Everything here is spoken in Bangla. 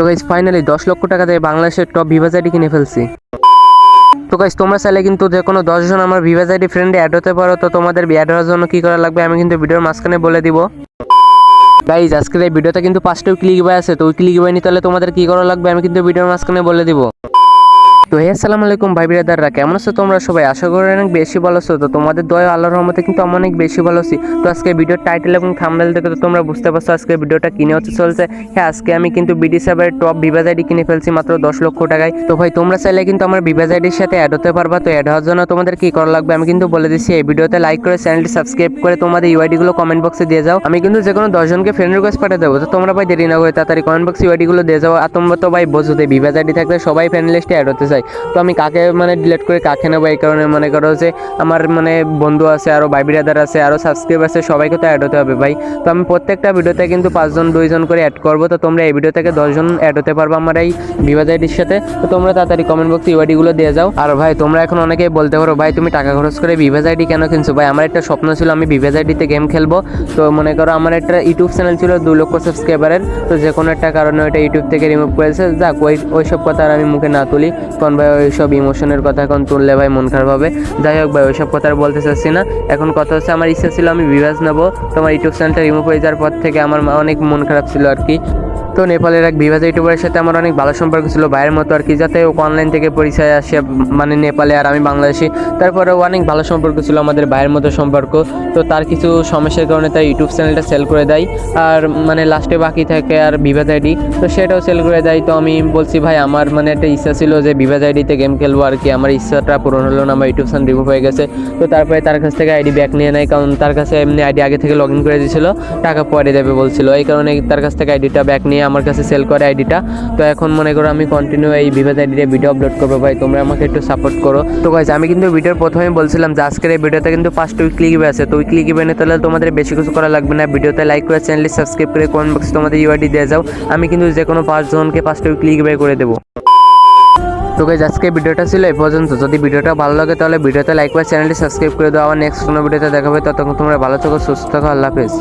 তো গাইজ ফাইনালি দশ লক্ষ টাকা দিয়ে বাংলাদেশের টপ ভিভাস আইডি কিনে ফেলছি। তো গাইজ তোমরা চাইলে কিন্তু যে কোনো দশজন আমার ভিভাস আইডি ফ্রেন্ডে অ্যাড হতে পারো। তো তোমাদের অ্যাড হওয়ার জন্য কী করা লাগবে আমি কিন্তু ভিডিওর মাঝখানে বলে দিব। গাইজ আজকের এই ভিডিওতে কিন্তু পাঁচটা ক্লিক বাই আছে। তো ওই ক্লিক বাই নিতে হলে তোমাদের কী করা লাগবে আমি কিন্তু ভিডিওর মাঝখানে বলে দিব। তো হে, আসসালামু আলাইকুম ভাই বিরাদাররা, কেমন আছো তোমরা সবাই? আশা করি অনেক বেশি ভালো আছো। তো তোমাদের দয়া আল্লাহর রহমতে কিন্তু আমি অনেক বেশি ভালো আছি। তো আজকে ভিডিওর টাইটেল এবং থাম্বনেল দেখে তো তোমরা বুঝতে পারছ আজকে ভিডিওটা কিনে হতে চলছে। হ্যাঁ আজকে আমি কিন্তু বিডি সাহেবের টপ বিভাজ আইডি কিনে ফেলছি মাত্র দশ লক্ষ টাকায়। তো ভাই, তোমরা চাইলে কিন্তু আমার বিভাজ আইডির সাথে অ্যাড হতে পারবা। তো অ্যাড হওয়ার জন্য তোমাদের কি করা লাগবে আমি কিন্তু বলে দিচ্ছি। এই ভিডিওতে লাইক করে চ্যানেলটি সাবস্ক্রাইব করে তোমাদের ইউআইডি গুলো কমেন্ট বক্সে দিয়ে যাও। আমি কিন্তু যে কোনো দশজনকে ফ্রেন্ড রিকোয়েস্ট পাঠিয়ে দেবো। তো তোমরা ভাই দেরি না করে তাড়াতাড়ি কমেন্ট বক্সে ইউআইডি গুলো দিয়ে যাও। আর তোমরা তো ভাই বোঝো যে বিভাজ আইডি থাকলে সবাই ফ্রেন্ড লিস্টে অ্যাড হতে চাই তো আমি কাকে মানে ডিলিট করে কাকে নেব এই কারণে মনে করো যে আমার মানে বন্ধু আছে আরও ভাই বিরাদার আছে আরও সাবস্ক্রাইব আছে, সবাইকে তো অ্যাড হতে হবে ভাই। তো আমি প্রত্যেকটা ভিডিওতে কিন্তু পাঁচজন, দুইজন করে অ্যাড করব। তো তোমরা এই ভিডিও থেকে দশজন অ্যাড হতে পারব আমার এই বিভাজ আইডির সাথে। তো তোমরা তাড়াতাড়ি কমেন্ট বক্সে ইউআইডিগুলো দিয়ে যাও। আর ভাই, তোমরা এখন অনেকেই বলতে পারো, ভাই, তুমি টাকা খরচ করে বিভাজ আইডি কেন কিনছো? ভাই, আমার একটা স্বপ্ন ছিল আমি বিভাজ আইডিতে গেম খেলব। তো মনে করো আমার একটা ইউটিউব চ্যানেল ছিল দু লক্ষ সাবস্ক্রাইবারের তো যে কোনো একটা কারণে ওইটা ইউটিউব থেকে রিমুভ করেছে। যাক, ওই ওইসব কথা আর আমি মুখে না তুলি। কারণ ভাই, ওইসব ইমোশনের কথা এখন তুললে ভাই মন খারাপ হবে। যাই হোক ভাই, ওইসব কথা আর বলতে চাচ্ছি না। এখন কথা হচ্ছে, আমার ইচ্ছা ছিল আমি বিভাজ নেব। তোমার ইউটিউব চ্যানেলটা রিমুভ হয়ে যাওয়ার পর থেকে আমার অনেক মন খারাপ ছিল আর কি। তো নেপালের এক বিভাজ ইউটিউবারের সাথে আমার অনেক ভালো সম্পর্ক ছিল, ভাইয়ের মতো আর কি। যাতে ও অনলাইন থেকে পরিচয় আসে মানে নেপালে আর আমি বাংলাদেশি। তারপরে অনেক ভালো সম্পর্ক ছিল আমাদের ভাইয়ের মতো সম্পর্ক। তো তার কিছু সমস্যার কারণে তার ইউটিউব চ্যানেলটা সেল করে দেয়। আর মানে লাস্টে বাকি থাকে আর বিভাজ আইডি তো সেটাও সেল করে দেয়। তো আমি বলছি, ভাই, আমার মানে একটা ইচ্ছা ছিল যে বিভাজ আইডিতে গেম খেলব আর কি। আমার ইচ্ছাটা পূরণ হলো না, আমার ইউটিউব চ্যানেল রিমুভ হয়ে গেছে। তো তারপরে তার কাছ থেকে আইডি ব্যাক নিয়ে নেয়, কারণ তার কাছে এমনি আইডি আগে থেকে লগ ইন করে দিয়েছিল, টাকা পরে দেবে বলছিল। এই কারণে তার কাছ থেকে আইডিটা ব্যাক নিয়ে আমার কাছে সেল করে আইডিটা তো এখন মনে করো আমি কন্টিনিউ এই বিভাজ আইডিতে ভিডিও আপলোড করব। ভাই, তোমরা আমাকে একটু সাপোর্ট করো। তো গাইজ আমি কিন্তু ভিডিওর প্রথমে বলছিলাম যে আজকের এই ভিডিওতে কিন্তু পাঁচটা উইকলি গিবে আছে। তো উইকলি গিবে তাহলে তোমাদের বেশি কিছু করা লাগবে না। ভিডিওতে লাইক করে চ্যানেলটি সাবস্ক্রাইব করে কমেন্ট বক্সে তোমাদের ইউআইডি দিয়ে যাও। আমি কিন্তু যে কোনো পাঁচজনকে পাঁচটা উইকলি গিবে করে দেবো। তো গাইজ আজকে ভিডিওটা ছিল এই পর্যন্ত। যদি ভিডিওটা ভালো লাগে তাহলে ভিডিওতে লাইক করে চ্যানেলটি সাবস্ক্রাইব করে দাও। আবার নেক্সট কোনো ভিডিওতে দেখাবে। ততক্ষণ তোমরা ভালো থাকো, সুস্থ থাকো। আল্লাহ হাফেজ।